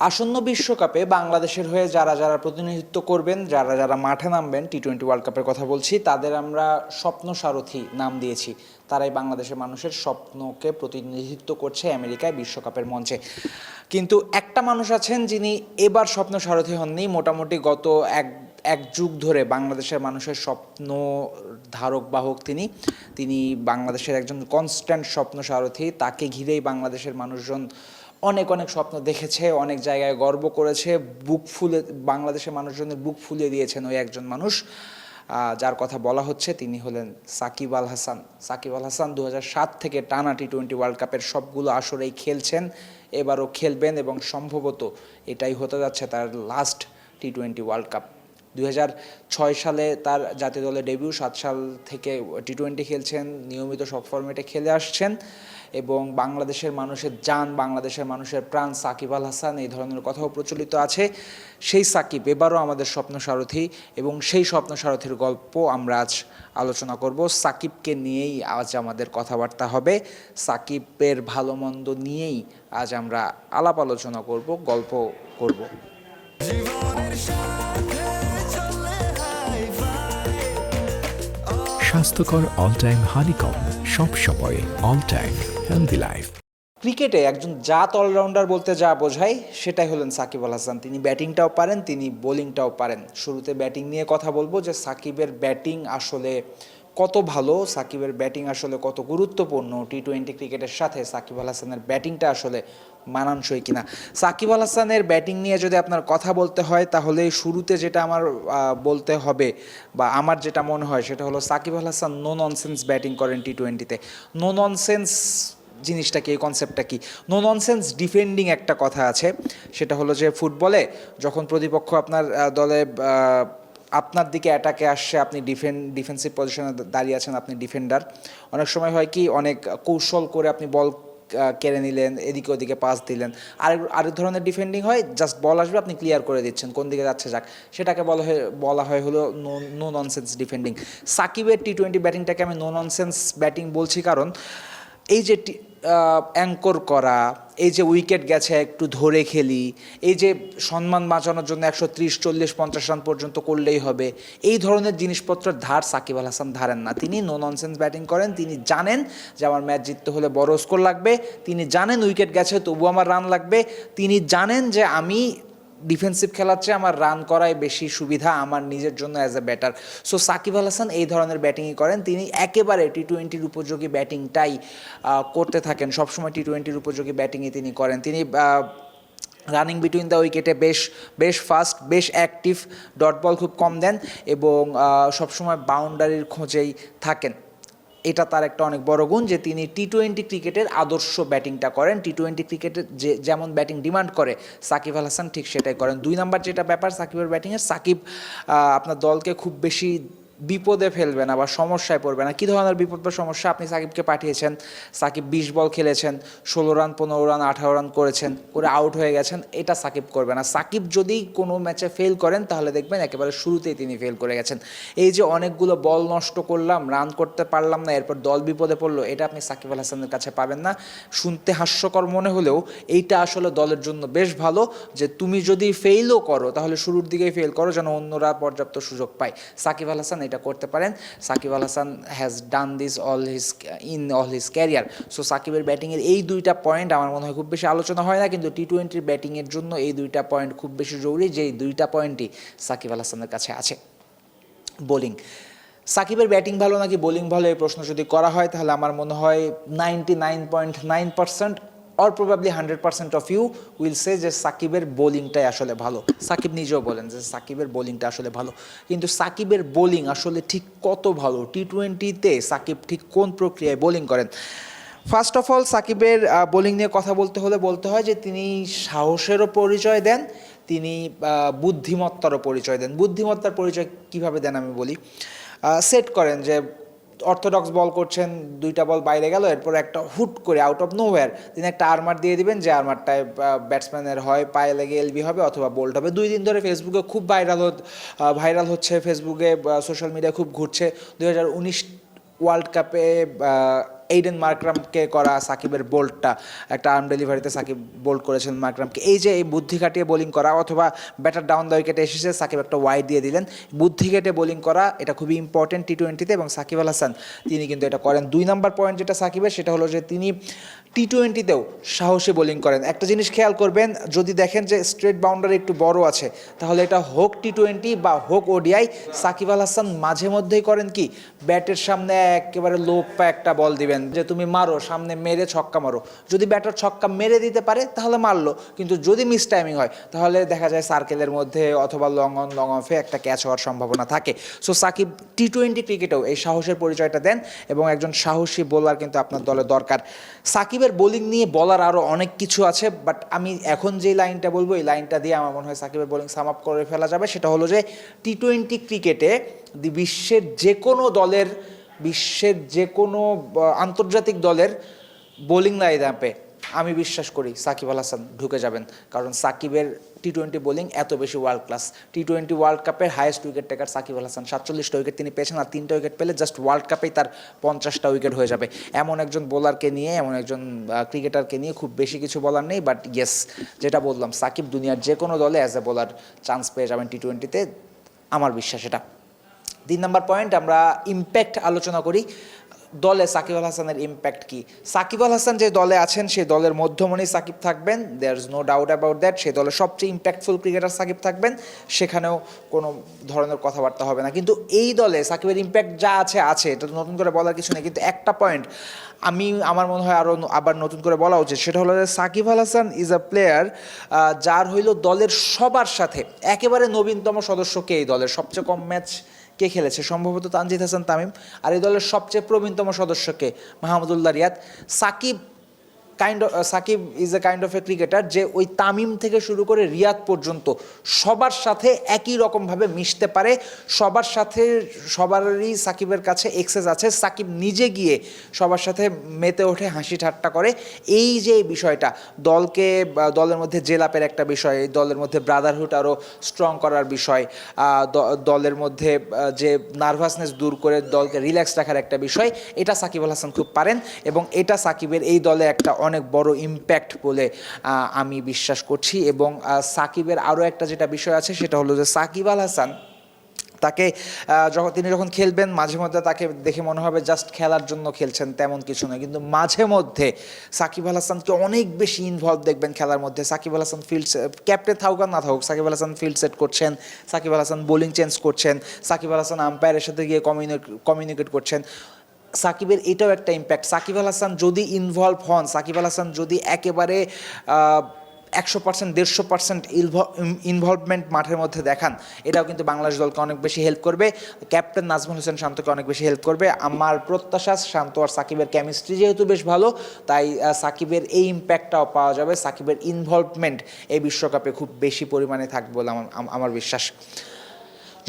আসন্ন বিশ্বকাপে বাংলাদেশের হয়ে যারা যারা প্রতিনিধিত্ব করবেন, যারা যারা মাঠে নামবেন টি টোয়েন্টি ওয়ার্ল্ড কাপের কথা বলছি, তাদের আমরা স্বপ্ন সারথি নাম দিয়েছি। তারাই বাংলাদেশের মানুষের স্বপ্নকে প্রতিনিধিত্ব করছে আমেরিকায় বিশ্বকাপের মঞ্চে। কিন্তু একটা মানুষ আছেন যিনি এবার স্বপ্ন সারথি হননি। মোটামুটি গত এক এক যুগ ধরে বাংলাদেশের মানুষের স্বপ্ন ধারক বাহক তিনি। তিনি বাংলাদেশের একজন কনস্ট্যান্ট স্বপ্ন সারথি। তাকে ঘিরেই বাংলাদেশের মানুষজন অনেক অনেক স্বপ্ন দেখেছে, অনেক জায়গায় গর্ব করেছে, বুক ফুলে, বাংলাদেশের মানুষজনের বুক ফুলিয়ে দিয়েছেন ওই একজন মানুষ। যার কথা বলা হচ্ছে তিনি হলেন সাকিব আল হাসান। সাকিব আল হাসান দু থেকে টানা টি টোয়েন্টি ওয়ার্ল্ড কাপের সবগুলো আসরেই খেলছেন, এবারও খেলবেন এবং সম্ভবত এটাই হতে যাচ্ছে তার last T twenty world cup দুই ছয় সালে তার জাতীয় দলে ডেবিউ সাত সাল থেকে টি টোয়েন্টি খেলছেন, নিয়মিত সব ফর্মেটে খেলে আসছেন এবং বাংলাদেশের মানুষের যান বাংলাদেশের মানুষের প্রাণ সাকিব আল হাসান এই ধরনের কথাও প্রচলিত আছে। সেই সাকিব এবারও আমাদের স্বপ্ন সারথি এবং সেই স্বপ্ন সারথির গল্প আমরা আজ আলোচনা করব। সাকিবকে নিয়েই আজ আমাদের কথাবার্তা হবে। সাকিবের ভালো মন্দ নিয়েই আজ আমরা আলাপ আলোচনা করব, গল্প করব। স্বাস্থ্যকর অল টাইম হানিকম সব সময় অল টাইম হেলদি লাইফ ক্রিকেটে একজন জাত অলরাউন্ডার বলতে যা বোঝায়, সেটাই হলেন সাকিব আল হাসান। তিনি ব্যাটিংটাও পারেন, তিনি বোলিংটাও পারেন। শুরুতে ব্যাটিং নিয়ে কথা বলব যে সাকিবের ব্যাটিং আসলে কত ভালো, সাকিবের ব্যাটিং আসলে কত গুরুত্বপূর্ণ। টি টোয়েন্টি ক্রিকেটের সাথে সাকিব আল হাসানের ব্যাটিংটা আসলে মানানসই কিনা। সাকিব আল হাসানের ব্যাটিং নিয়ে যদি আপনার কথা বলতে হয়, তাহলে শুরুতে যেটা আমার বলতে হবে বা আমার যেটা মনে হয়, সেটা হলো Shakib Al Hasan no nonsense batting করেন টি টোয়েন্টিতে নো ননসেন্স জিনিসটা কি, এই কনসেপ্টটা কি? নো ননসেন্স ডিফেন্ডিং একটা কথা আছে, সেটা হলো যে ফুটবলে যখন প্রতিপক্ষ আপনার দলে আপনার দিকে অ্যাটাকে আসছে, আপনি ডিফেন্ড ডিফেন্সিভ পজিশনে দাঁড়িয়ে আছেন, আপনি ডিফেন্ডার অনেক সময় হয় কি, অনেক কৌশল করে আপনি বল কেড়ে নিলেন, এদিকে ওদিকে পাস দিলেন। আরেক আরেক ধরনের ডিফেন্ডিং হয় জাস্ট বল আসবে, আপনি ক্লিয়ার করে দিচ্ছেন, কোন দিকে যাচ্ছে যাক। সেটাকে বলা হয় বলা হয় হলো নো নো ননসেন্স ডিফেন্ডিং সাকিবের টি টোয়েন্টি ব্যাটিংটাকে আমি নো ননসেন্স ব্যাটিং বলছি কারণ, এই যে অ্যাঙ্কর করা, এই যে উইকেট গেছে একটু ধরে খেলি, এই যে সম্মান বাঁচানোর জন্য একশো ত্রিশ, চল্লিশ, পঞ্চাশ রান পর্যন্ত করলেই হবে, এই ধরনের জিনিসপত্রের ধার সাকিব আল হাসান ধারেন না। তিনি নো ননসেন্স ব্যাটিং করেন, তিনি জানেন যে আমার ম্যাচ জিততে হলে বড় স্কোর লাগবে, তিনি জানেন উইকেট গেছে তবু আমার রান লাগবে, তিনি জানেন যে আমি ডিফেন্সিভ খেলার চেয়ে আমার রান করাই বেশি সুবিধা আমার নিজের জন্য as a batter so Shakib Al Hasan এই ধরনের ব্যাটিংই করেন। তিনি একেবারে টি টোয়েন্টির উপযোগী ব্যাটিংটাই করতে থাকেন। সবসময় টি টোয়েন্টির উপযোগী ব্যাটিংই তিনি করেন। তিনি রানিং বিটুইন দ্য উইকেটে বেশ বেশ ফাস্ট বেশ অ্যাক্টিভ ডট বল খুব কম দেন এবং সবসময় বাউন্ডারির খোঁজেই থাকেন। এটা তার একটা অনেক বড় গুণ যে তিনি টি টোয়েন্টি ক্রিকেটের আদর্শ ব্যাটিংটা করেন। টি টোয়েন্টি ক্রিকেটের যে, যেমন ব্যাটিং ডিমান্ড করে সাকিব আল হাসান ঠিক সেটাই করেন। দুই নাম্বার যেটা ব্যাপার সাকিবের ব্যাটিংয়ে, সাকিব আপনার দলকে খুব বেশি বিপদে ফেলবে না বা সমস্যায় পড়বে না। কী ধরনের বিপদ বা সমস্যা? আপনি সাকিবকে পাঠিয়েছেন, সাকিব বিশ বল খেলেছেন, ষোলো রান, পনেরো রান, আঠারো রান করেছেন করে আউট হয়ে গেছেন, এটা সাকিব করবে না। সাকিব যদি কোনো ম্যাচে ফেল করেন, তাহলে দেখবেন একেবারে শুরুতেই তিনি ফেল করে গেছেন। এই যে অনেকগুলো বল নষ্ট করলাম রান করতে পারলাম না, এরপর দল বিপদে পড়ল, এটা আপনি সাকিব আল হাসানের কাছে পাবেন না। শুনতে হাস্যকর মনে হলেও এইটা আসলে দলের জন্য বেশ ভালো যে তুমি যদি ফেইলও করো, তাহলে শুরুর দিকেই ফেল করো, যেন অন্যরা পর্যাপ্ত সুযোগ পায়। সাকিব আল হাসান এটা করতে পারেন। Shakib Al Hasan has done this all his in all his career so সাকিবের ব্যাটিংয়ের এই দুইটা পয়েন্ট আমার মনে হয় খুব বেশি আলোচনা হয় না, কিন্তু টি টোয়েন্টির ব্যাটিংয়ের জন্য এই দুইটা পয়েন্ট খুব বেশি জরুরি যে এই দুইটা পয়েন্টই সাকিব আল হাসানের কাছে আছে। বোলিং সাকিবের ব্যাটিং ভালো নাকি বোলিং ভালো, এই প্রশ্ন যদি করা হয়, তাহলে আমার মনে হয় ninety nine point nine percent or probably hundred percent of you will say যে সাকিবের বোলিংটাই আসলে ভালো। সাকিব নিজেও বলেন যে সাকিবের বোলিংটা আসলে ভালো। কিন্তু সাকিবের বোলিং আসলে ঠিক কত ভালো? টি টোয়েন্টিতে সাকিব ঠিক কোন প্রক্রিয়ায় বোলিং করেন? ফার্স্ট অফ অল সাকিবের বোলিং নিয়ে কথা বলতে হলে বলতে হয় যে তিনি সাহসেরও পরিচয় দেন, তিনি বুদ্ধিমত্তারও পরিচয় দেন। বুদ্ধিমত্তার পরিচয় কীভাবে দেন আমি বলি? সেট করেন যে অর্থোডক্স বল করছেন, দুইটা বল বাইরে গেল, এরপর একটা হুট করে আউট অফ নোওয়্যার তিনি একটা আর্মার দিয়ে দিবেন, যে আর্মারটায় ব্যাটসম্যানের হয়, পায়ে লেগে এলবি হবে অথবা বোল্ট হবে। দুই দিন ধরে ফেসবুকে খুব ভাইরাল ভাইরাল হচ্ছে ফেসবুকে সোশ্যাল মিডিয়া খুব ঘুরছে। দু হাজার উনিশ ওয়ার্ল্ড কাপে এইডেন মার্করামকে করা সাকিবের বোল্টটা একটা আর্ম ডেলিভারিতে সাকিব বোল্ট করেছেন মার্করামকে। এই যে এই বুদ্ধি খাটিয়ে বোলিং করা অথবা ব্যাটার ডাউন দ্য উইকেটে এসেছে, সাকিব একটা ওয়াইড দিয়ে দিলেন। বুদ্ধি কেটে বোলিং করা, এটা খুবই ইম্পর্টেন্ট টি টোয়েন্টিতে এবং সাকিব আল হাসান, তিনি কিন্তু এটা করেন। দুই নাম্বার পয়েন্ট যেটা সাকিবের, সেটা হলো যে তিনি টি টোয়েন্টিতেও সাহসী বোলিং করেন। একটা জিনিস খেয়াল করবেন, যদি দেখেন যে স্ট্রেট বাউন্ডারি একটু বড় আছে, তাহলে এটা হোক টি টোয়েন্টি বা হোক ওডিআই সাকিব আল হাসান মাঝে মধ্যেই করেন কি, ব্যাটের সামনে একেবারে লোপা একটা বল দিবেন, যে তুমি মারো, সামনে মেরে ছক্কা মারো। যদি ব্যাটার ছক্কা মেরে দিতে পারে, তাহলে মারলো, কিন্তু যদি মিস টাইমিং হয়, তাহলে দেখা যায় সার্কেলের মধ্যে অথবা লং অন লং অফে একটা ক্যাচ হওয়ার সম্ভাবনা থাকে। সো সাকিব টি টোয়েন্টি ক্রিকেটেও এই সাহসের পরিচয়টা দেন এবং একজন সাহসী বোলার কিন্তু আপনার দলে দরকার। সাকিবের বোলিং নিয়ে বলার আরও অনেক কিছু আছে বাট আমি এখন যে লাইনটা বলব, এই লাইনটা দিয়ে আমার মনে হয় সাকিবের বোলিং সাম আপ করে ফেলা যাবে। সেটা হলো যে টি টোয়েন্টি ক্রিকেটে বিশ্বের যে কোনো দলের, বিশ্বের যে কোনো আন্তর্জাতিক দলের বোলিং লাইন আপে আমি বিশ্বাস করি সাকিব আল হাসান ঢুকে যাবেন। কারণ সাকিবের টি টোয়েন্টি বোলিং এত বেশি world class T twenty world কাপের highest wicket taker Shakib Al Hasan. সাতচল্লিশটা wicket তিনি পেয়েছেন আর তিনটা উইকেট পেলে জাস্ট ওয়ার্ল্ড কাপেই তার পঞ্চাশটা উইকেট হয়ে যাবে। এমন একজন বোলারকে নিয়ে, এমন একজন ক্রিকেটারকে নিয়ে খুব বেশি কিছু বলার নেই বাট ইয়েস যেটা বললাম, সাকিব দুনিয়ার যে কোনো দলে অ্যাজ এ বোলার চান্স পেয়ে যাবেন টি টোয়েন্টিতে আমার বিশ্বাস এটা। তিন নম্বর পয়েন্ট আমরা ইম্প্যাক্ট আলোচনা করি। দলে সাকিব আল হাসানের ইম্প্যাক্ট কি? সাকিব আল হাসান যে দলে আছেন সেই দলের মধ্যমণি সাকিব থাকবেন। There is no doubt about that সেই দলের সবচেয়ে ইম্প্যাক্টফুল ক্রিকেটার সাকিব থাকবেন। সেখানেও কোনো ধরনের কথাবার্তা হবে না। কিন্তু এই দলে সাকিবের ইম্প্যাক্ট যা আছে আছে। এটা নতুন করে বলার কিছু নেই। কিন্তু একটা পয়েন্ট আমি, আমার মনে হয় আরও আবার নতুন করে বলা উচিত। সেটা হলো যে Shakib Al Hasan is a player যার হইল দলের সবার সাথে। একেবারে নবীনতম সদস্যকে এই দলের? সবচেয়ে কম ম্যাচ কে খেলেছে? সম্ভবত তানজিদ হাসান তামিম। আর এই দলের সবচেয়ে প্রবীণতম সদস্যকে Mahmudullah Riyad. Shakib kind of Shakib is a kind of a cricketer যে ওই তামিম থেকে শুরু করে রিয়াদ পর্যন্ত সবার সাথে একই রকমভাবে মিশতে পারে, সবার সাথে সবারই সাকিবের কাছে এক্সেস আছে। সাকিব নিজে গিয়ে সবার সাথে মেতে ওঠে, হাসি ঠাট্টা করে। এই যে বিষয়টা, দলকে দলের মধ্যে জেলাপের একটা বিষয়, দলের মধ্যে ব্রাদারহুড আরও স্ট্রং করার বিষয় দলের মধ্যে যে নার্ভাসনেস দূর করে দলকে রিল্যাক্স রাখার একটা বিষয়, এটা সাকিব আল হাসান খুব পারেন এবং এটা সাকিবের এই দলে একটা অনেক বড় ইম্প্যাক্ট বলে আমি বিশ্বাস করছি। এবং সাকিবের আরও একটা যেটা বিষয় আছে, সেটা হলো যে সাকিব আল হাসান, তাকে যখন তিনি যখন খেলবেন, মাঝে মধ্যে তাকে দেখে মনে হবে জাস্ট খেলার জন্য খেলছেন, তেমন কিছু নয়। কিন্তু মাঝে মধ্যে সাকিব আল হাসানকে অনেক বেশি ইনভলভ দেখবেন খেলার মধ্যে। সাকিব আল হাসান ফিল্ড ক্যাপ্টেন থাকুক আর না থাকুক, সাকিব আল হাসান ফিল্ড সেট করছেন, সাকিব আল হাসান বোলিং চেঞ্জ করছেন, সাকিব আল হাসান আম্পায়ারের সাথে গিয়ে কমিউনিকেট করছেন। সাকিবের এটাও একটা ইম্প্যাক্ট সাকিব আল হাসান যদি ইনভলভ হন, সাকিব আল হাসান যদি একেবারে একশো পার্সেন্ট দেড়শো পার্সেন্ট ইনভলভমেন্ট মাঠের মধ্যে দেখান, এটাও কিন্তু বাংলাদেশ দলকে অনেক বেশি হেল্প করবে। ক্যাপ্টেন নাজমুল হোসেন শান্তকে অনেক বেশি হেল্প করবে। আমার প্রত্যাশা, শান্ত আর সাকিবের কেমিস্ট্রি যেহেতু বেশ ভালো, তাই সাকিবের এই ইম্প্যাক্টটাও পাওয়া যাবে। সাকিবের ইনভলভমেন্ট এই বিশ্বকাপে খুব বেশি পরিমাণে থাকবে বলে আমার আমার বিশ্বাস।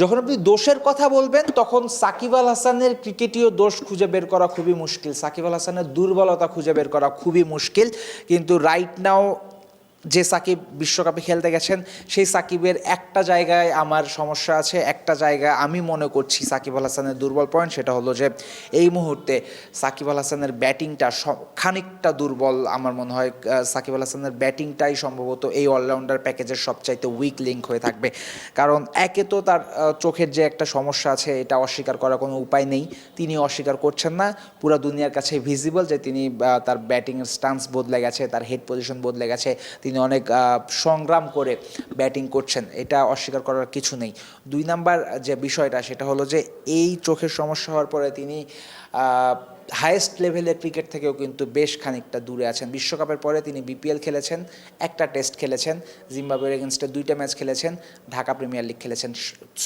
যখন আপনি দোষের কথা বলবেন, তখন সাকিব আল হাসানের ক্রিকেটীয় দোষ খুঁজে বের করা খুবই মুশকিল। সাকিব আল হাসানের দুর্বলতা খুঁজে বের করা খুবই মুশকিল। কিন্তু রাইট নাও যে সাকিব বিশ্বকাপে খেলতে গেছেন, সেই সাকিবের একটা জায়গায় আমার সমস্যা আছে, একটা জায়গায় আমি মনে করছি সাকিব আল হাসানের দুর্বল পয়েন্ট সেটা হলো যে এই মুহূর্তে সাকিব আল হাসানের ব্যাটিংটা খানিকটা দুর্বল আমার মনে হয় সাকিব আল হাসানের ব্যাটিংটাই সম্ভবত এই অলরাউন্ডার প্যাকেজের সবচাইতে উইক লিঙ্ক হয়ে থাকবে। কারণ একে তো তার চোখের যে একটা সমস্যা আছে, এটা অস্বীকার করার কোনো উপায় নেই, তিনি অস্বীকার করছেন না, পুরো দুনিয়ার কাছে ভিজিবল যে তিনি তার ব্যাটিংয়ের স্টান্স বদলে গেছে, তার হেড পজিশন বদলে গেছে তিনি অনেক সংগ্রাম করে ব্যাটিং করছেন। এটা অস্বীকার করার কিছু নেই। দুই নাম্বার যে বিষয়টা, সেটা হলো যে এই চোখের সমস্যা হওয়ার পরে তিনি হায়েস্ট লেভেলের ক্রিকেট থেকেও কিন্তু বেশ খানিকটা দূরে আছেন। বিশ্বকাপের পরে তিনি বিপিএল খেলেছেন, একটা টেস্ট খেলেছেন, জিম্বাবুয়ের এগেনস্টে দুইটা ম্যাচ খেলেছেন, ঢাকা প্রিমিয়ার লিগ খেলেছেন।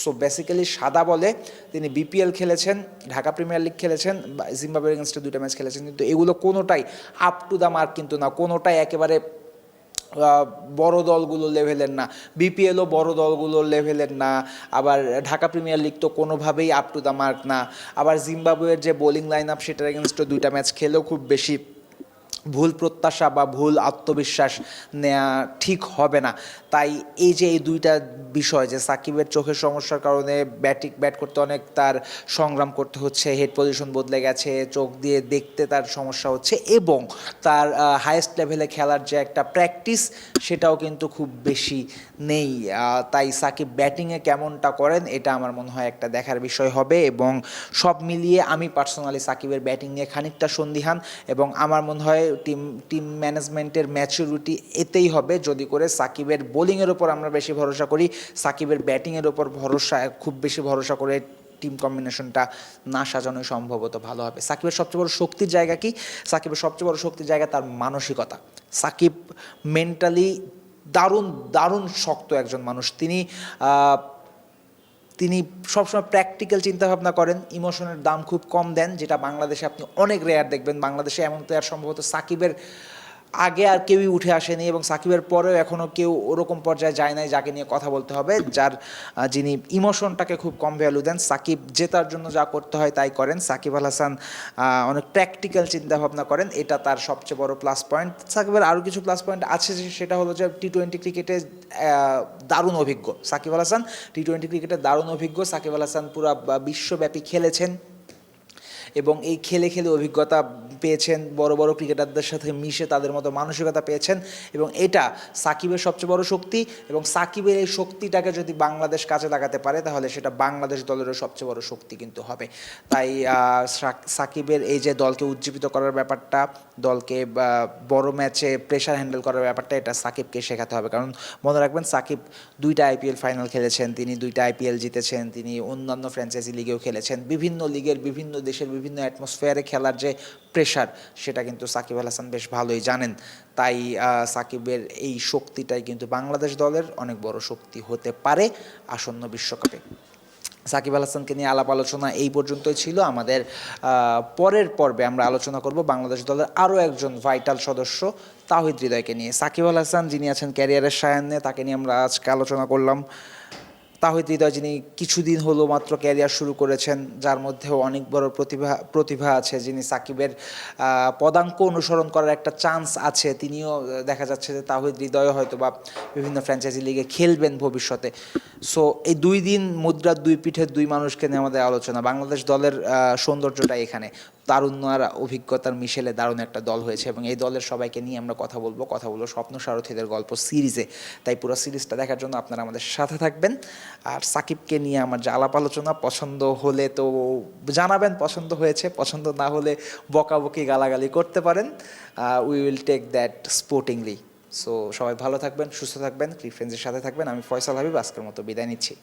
সো বেসিক্যালি সাদা বলে তিনি বিপিএল খেলেছেন, ঢাকা প্রিমিয়ার লিগ খেলেছেন জিম্বাবুয়ের এগেনস্টে দুইটা ম্যাচ খেলেছেন। কিন্তু এগুলো কোনোটাই আপ টু দ্য মার্ক কিন্তু না, কোনোটাই একেবারে বড় দলগুলো লেভেলের না। বিপিএলও বড় দলগুলোর লেভেলের না। আবার ঢাকা প্রিমিয়ার লিগ তো কোনোভাবেই আপ টু দ্য মার্ক না। আবার জিম্বাবুয়ের যে বোলিং লাইন আপ সেটার এগেনস্টও দুইটা ম্যাচ খেলেও খুব বেশি ভুল প্রত্যাশা বা ভুল আত্মবিশ্বাস নেওয়া ঠিক হবে না। তাই এই যে এই দুইটা বিষয় যে সাকিবের চোখের সমস্যার কারণে ব্যাটিং ব্যাট করতে অনেক তার সংগ্রাম করতে হচ্ছে হেড পজিশন বদলে গেছে, চোখ দিয়ে দেখতে তার সমস্যা হচ্ছে এবং তার হায়েস্ট লেভেলে খেলার যে একটা প্র্যাকটিস সেটাও কিন্তু খুব বেশি নেই। তাই সাকিব ব্যাটিংয়ে কেমনটা করেন এটা আমার মনে হয় একটা দেখার বিষয় হবে এবং সব মিলিয়ে আমি পার্সোনালি সাকিবের ব্যাটিং নিয়ে খানিকটা সন্দিহান এবং আমার মনে হয় টিম টিম ম্যানেজমেন্টের ম্যাচুরিটি এতেই হবে। যদি করে সাকিবের বোলিংয়ের ওপর আমরা বেশি ভরসা করি, সাকিবের ব্যাটিংয়ের ওপর ভরসা, খুব বেশি ভরসা করে টিম কম্বিনেশনটা না সাজানোই সম্ভবত ভালো হবে। সাকিবের সবচেয়ে বড় শক্তির জায়গা কি? সাকিবের সবচেয়ে বড় শক্তির জায়গা তার মানসিকতা। সাকিব মেন্টালি দারুণ দারুণ শক্ত একজন মানুষ। তিনি তিনি সবসময় প্র্যাকটিক্যাল চিন্তাভাবনা করেন ইমোশনের দাম খুব কম দেন, যেটা বাংলাদেশে আপনি অনেক রেয়ার দেখবেন। বাংলাদেশে এমন তো আর সম্ভবত সাকিবের আগে আর কেউই উঠে আসেনি এবং সাকিবের পরেও এখনও কেউ ওরকম পর্যায়ে যায় নাই যাকে নিয়ে কথা বলতে হবে, যার যিনি ইমোশনটাকে খুব কম ভ্যালু দেন। সাকিব জেতার জন্য যা করতে হয় তাই করেন। সাকিব আল হাসান অনেক প্র্যাকটিক্যাল চিন্তাভাবনা করেন। এটা তার সবচেয়ে বড় প্লাস পয়েন্ট সাকিবের আরও কিছু প্লাস পয়েন্ট আছে সেটা হলো যে টি টোয়েন্টি ক্রিকেটে দারুণ অভিজ্ঞ সাকিব আল হাসান। টি টোয়েন্টি ক্রিকেটে দারুণ অভিজ্ঞ। সাকিব আল হাসান পুরো বিশ্বব্যাপী খেলেছেন। এবং এই খেলে খেলে অভিজ্ঞতা পেয়েছেন, বড় বড় ক্রিকেটারদের সাথে মিশে তাদের মতো মানসিকতা পেয়েছেন এবং এটা সাকিবের সবচেয়ে বড় শক্তি এবং সাকিবের এই শক্তিটাকে যদি বাংলাদেশ কাজে লাগাতে পারে, তাহলে সেটা বাংলাদেশ দলেরও সবচেয়ে বড় শক্তি কিন্তু হবে। তাই সাকিবের এই যে দলকে উজ্জীবিত করার ব্যাপারটা, দলকে বড় ম্যাচে প্রেশার হ্যান্ডেল করার ব্যাপারটা, এটা সাকিবকে শেখাতে হবে। কারণ মনে রাখবেন, সাকিব দুইটা আইপিএল ফাইনাল খেলেছেন, তিনি দুইটা আইপিএল জিতেছেন, তিনি অন্যান্য ফ্র্যাঞ্চাইজি লিগেও খেলেছেন, বিভিন্ন লিগের বিভিন্ন দেশের বিভিন্ন অ্যাটমসফিয়ারে খেলার যে প্রেশার সেটা কিন্তু সাকিব আল হাসান বেশ ভালোই জানেন। তাই সাকিবের এই শক্তিটাই কিন্তু বাংলাদেশ দলের অনেক বড় শক্তি হতে পারে আসন্ন বিশ্বকাপে। সাকিব আল হাসানকে নিয়ে আলাপ আলোচনা এই পর্যন্তই ছিল। আমাদের পরের পর্বে আমরা আলোচনা করব বাংলাদেশ দলের আরও একজন ভাইটাল সদস্য তাহিদ হৃদয়কে নিয়ে। সাকিব আল হাসান যিনি আছেন ক্যারিয়ারের সায়ান্নে, তাকে নিয়ে আমরা আজকে আলোচনা করলাম। তাহিদ হৃদয় যিনি কিছুদিন হলো মাত্র ক্যারিয়ার শুরু করেছেন, যার মধ্যেও অনেক বড় প্রতিভা প্রতিভা আছে, যিনি সাকিবের পদাঙ্ক অনুসরণ করার একটা চান্স আছে। তিনিও দেখা যাচ্ছে যে তাহিদ হৃদয় হয়তো বা বিভিন্ন ফ্র্যাঞ্চাইজি লিগে খেলবেন ভবিষ্যতে। সো এই দুই দিন মুদ্রার দুই পিঠের দুই মানুষকে নিয়ে আমাদের আলোচনা। বাংলাদেশ দলের সৌন্দর্যটা এখানে। তারুণ্য আর অভিজ্ঞতার মিশেলে দারুণ একটা দল হয়েছে এবং এই দলের সবাইকে নিয়ে আমরা কথা বলব। কথা বলব স্বপ্ন সারথীদের গল্প সিরিজে তাই পুরো সিরিজটা দেখার জন্য আপনারা আমাদের সাথে থাকবেন। আর সাকিবকে নিয়ে আমার যে আলাপ আলোচনা, পছন্দ হলে তো জানাবেন পছন্দ হয়েছে, পছন্দ না হলে বকাবকি গালাগালি করতে পারেন। We will take that sportingly so সবাই ভালো থাকবেন, সুস্থ থাকবেন ক্রিক ফ্রেন্ডসের সাথে থাকবেন। আমি ফয়সাল হাবিব, আজকের মতো বিদায় নিচ্ছি।